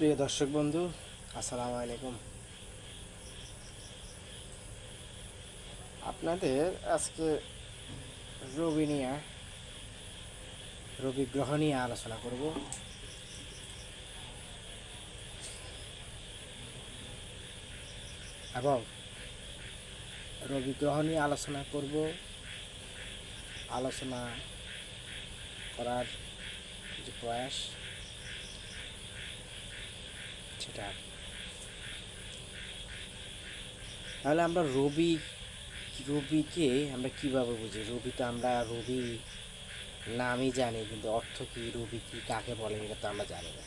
প্রিয় দর্শক বন্ধু, আসসালামু আলাইকুম। আপনাদের আজকে রবি নিয়ে, রবি গ্রহ নিয়ে আলোচনা করব। এবং রবি গ্রহ নিয়ে আলোচনা করব। আলোচনা করার যে প্রয়াস সেটা। তাহলে আমরা রবি, রবিকে আমরা কীভাবে বুঝি? রবি তো আমরা, রবি নামই জানি, কিন্তু অর্থ কি? রবি কি, কাকে বলে, এটা তো আমরা জানি না।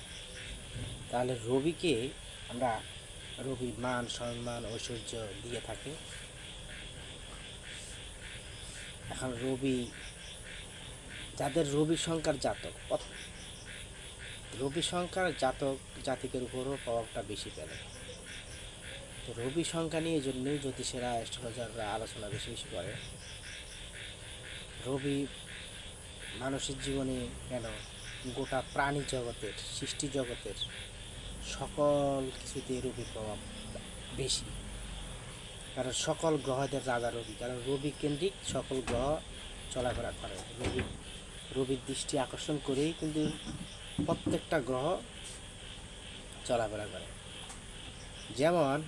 তাহলে রবিকে আমরা রবি মান, সম্মান, ঐশ্বর্য দিয়ে থাকে। এখন রবি, যাদের রবি সংখ্যার জাতক রবি সংখ্যার জাতক জাতিকের উপরও প্রভাবটা বেশি ফেলে। তো রবি সংখ্যা নিয়ে এই জন্যই জ্যোতিষেরা, অ্যাস্ট্রোলজাররা আলোচনা বেশি বেশি করে। রবি মানুষের জীবনে কেন গোটা প্রাণী জগতের, সৃষ্টি জগতের সকল কিছুতে রবির প্রভাব বেশি। কারণ সকল গ্রহদের রাজা রবি, কারণ রবি কেন্দ্রিক সকল গ্রহ চলাফেরা করে। রবি, রবির দৃষ্টি আকর্ষণ করেই কিন্তু প্রত্যেকটা গ্রহ চলাফেরা করে। যেমন,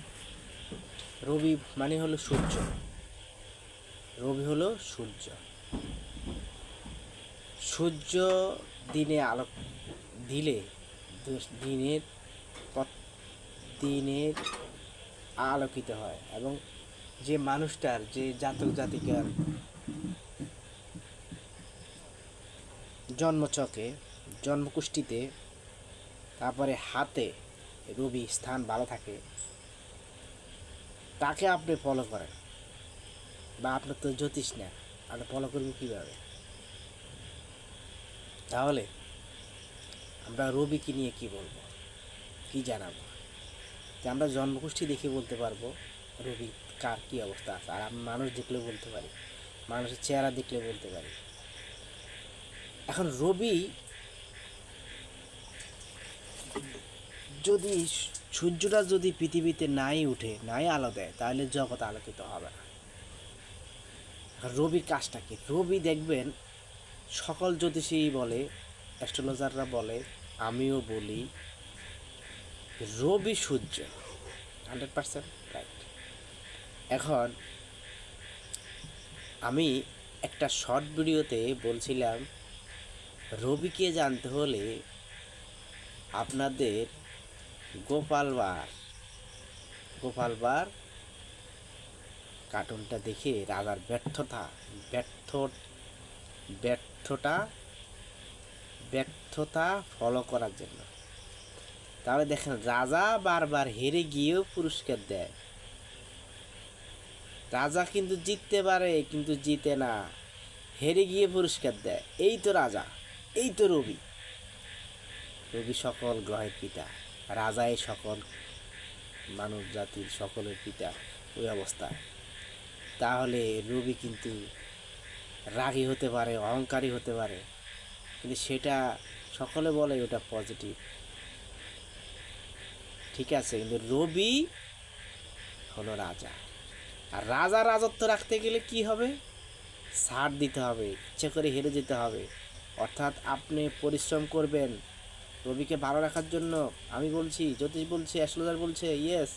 রবি মানে হলো সূর্য। রবি হলো সূর্য। সূর্য দিনে আলোক দিলে দিনের দিনের আলোকিত হয় এবং যে মানুষটার, যে জাতক জাতিকার জন্মচকে জন্মকুষ্ঠিতে তারপরে হাতে রবি স্থান ভালো থাকে, তাকে আপনি ফলো করেন। বা আপনার তো জ্যোতিষ না, আপনি ফলো করবেন কীভাবে? তাহলে আমরা রবিকে নিয়ে কি বলব? কি জানাব? যে আমরা জন্মগোষ্ঠী দেখে বলতে পারব, রবি কার কী অবস্থা আছে? আর আমি মানুষ দেখলে বলতে পারি, মানুষের চেহারা দেখলে বলতে পারি। এখন রবি যদি সূর্যটা যদি পৃথিবীতে নাই উঠে, নাই আলো দেয়, তাহলে জগৎ আলোকিত হবে না। রবি কাজটা কি? রবি দেখবেন, সকল জ্যোতিষী বলে, অ্যাস্ট্রোলজাররা বলে, আমিও বলি, রবি সূর্য। Hundred percent right. এখন, আমি একটা শর্ট ভিডিওতে বলছিলাম, রবিকে জানতে হলে আপনাদের গোপালবার গোপালবার কার্টুনটা দেখে রাজার ব্যর্থতা, ব্যর্থ, ব্যর্থতা ব্যর্থতা ফলো করার জন্য। তাহলে দেখেন, রাজা বারবার হেরে গিয়েও পুরস্কার দেয়। রাজা কিন্তু জিততে পারে, কিন্তু জিতে না। হেরে গিয়ে পুরস্কার দেয়। এই তো রাজা, এই তো রবি। রবি সকল গ্রহের পিতা। রাজাই সকল মানব জাতির সকলের পিতা, ওই অবস্থা। তাহলে রবি কিন্তু রাগী হতে পারে, অহংকারী হতে পারে, কিন্তু সেটা সকলে বলে ওটা পজিটিভ ঠিক আছে, কিন্তু রবি হলো রাজা। আর রাজা রাজত্ব রাখতে গেলে কি হবে? ছাড় দিতে হবে, ইচ্ছে করে হেরে যেতে হবে। অর্থাৎ আপনি পরিশ্রম করবেন রবিকে ভালো রাখার জন্য আমি বলছি, জ্যোতিষ বলছে, অ্যাস্ট্রোলজার বলছে ইয়েস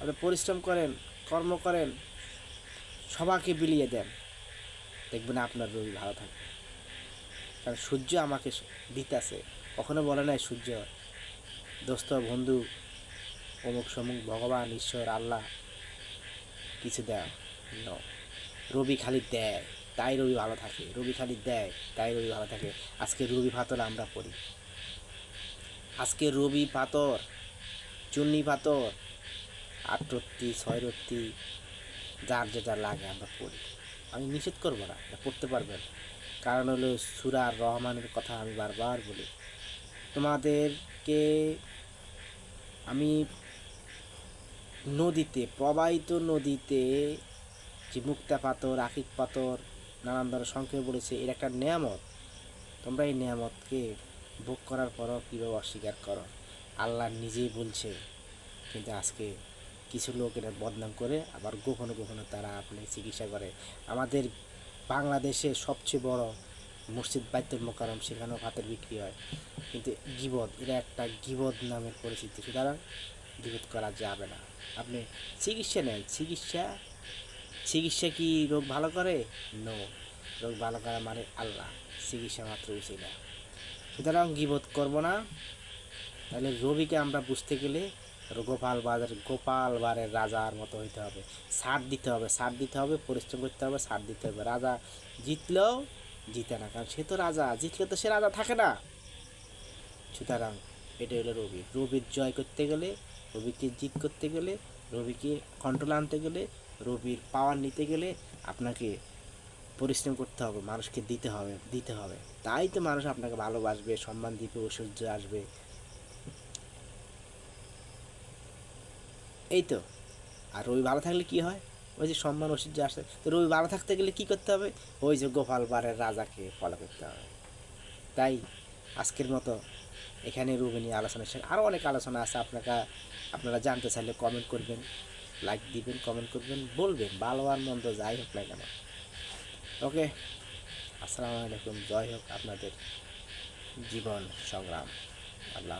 আপনি পরিশ্রম করেন, কর্ম করেন সবাকে বিলিয়ে দেন। দেখবেন আপনার রবি ভালো থাকবে। কারণ সূর্য আমাকে দিতেছে। কখনো বলে নাই সূর্য, দোস্ত, বন্ধু, অমুক সমুক ভগবান, ঈশ্বর, আল্লাহ, কিছু দেয় ন। রবি খালি দেয়, তাই রবি ভালো থাকে। রবি খালি দেয়, তাই রবি ভালো থাকে। আজকে রবি পাথর আমরা পড়ি আজকে রবি পাথর, চুন্নি পাথর, আটরত্তি, ছয়রত্তি, যার যেটা লাগে আমরা পড়ি। আমি নিষেধ করব না পড়তে পারবেন। কারণ হলো সুরার রহমানের কথা আমি বারবার বলি। তোমাদেরকে আমি নদীতে, প্রবাহিত নদীতে যে মুক্তা পাথর আকিক পাথর, নানান ধরনের সংক্ষেপে বলেছে, এর একটা নিয়ামত। তোমরা এই নিয়ামতকে ভোগ করার পরও কীভাবে অস্বীকার করো? আল্লাহ নিজেই বলছে, কিন্তু আজকে কিছু লোক এটা বদনাম করে আবার গোপনে গোপনে তারা আপনি চিকিৎসা করে। আমাদের বাংলাদেশে সবচেয়ে বড় মসজিদ বাইতুল মোকারম সেখানেও ভাতের বিক্রি হয়। কিন্তু গিবদ, এটা একটা গিবদ নামের পরিচিতি। সুতরাং গিবদ করা যাবে না। আপনি চিকিৎসা নেন। চিকিৎসা চিকিৎসা কি রোগ ভালো করে? নো রোগ ভালো করা মানে আল্লাহ। চিকিৎসা মাত্র উচিত না। সুতরাং গিবত করব না। তাহলে রবিকে আমরা বুঝতে গেলে গোপাল বাজার গোপাল বারের রাজার মতো হইতে হবে। সার দিতে হবে সার দিতে হবে, পরিশ্রম করতে হবে সার দিতে হবে। রাজা জিতলেও জিতে না, কারণ সে তো রাজা, জিতলে তো সে রাজা থাকে না। সুতরাং এটা হলো রবি। রবির জয় করতে গেলে, রবিকে জিত করতে গেলে, রবিকে কন্ট্রোল আনতে গেলে, রবির পাওয়ার নিতে গেলে আপনাকে পরিশ্রম করতে হবে, মানুষকে দিতে হবে দিতে হবে। তাই তো মানুষ আপনাকে ভালোবাসবে, সম্মান দিবে, ঐশ্বর্য আসবে। এই তো। আর রবি ভালো থাকলে কি হয়? ওই যে সম্মান, ঐশ্বর্য আসে। তো রবি ভালো থাকতে গেলে কি করতে হবে? ওই যে গোপাল বারের রাজাকে ফলো করতে হবে। তাই আজকের মতো এখানে রবি নিয়ে আলোচনা শেষ। আরও অনেক আলোচনা আছে আপনারা আপনারা জানতে চাইলে কমেন্ট করবেন লাইক দিবেন কমেন্ট করবেন, বলবেন, ভালো আর মন্দ যাই হোক না কেন। ওকে আসসালামু আলাইকুম জয় হোক আপনাদের জীবন সংগ্রাম আল্লাহ।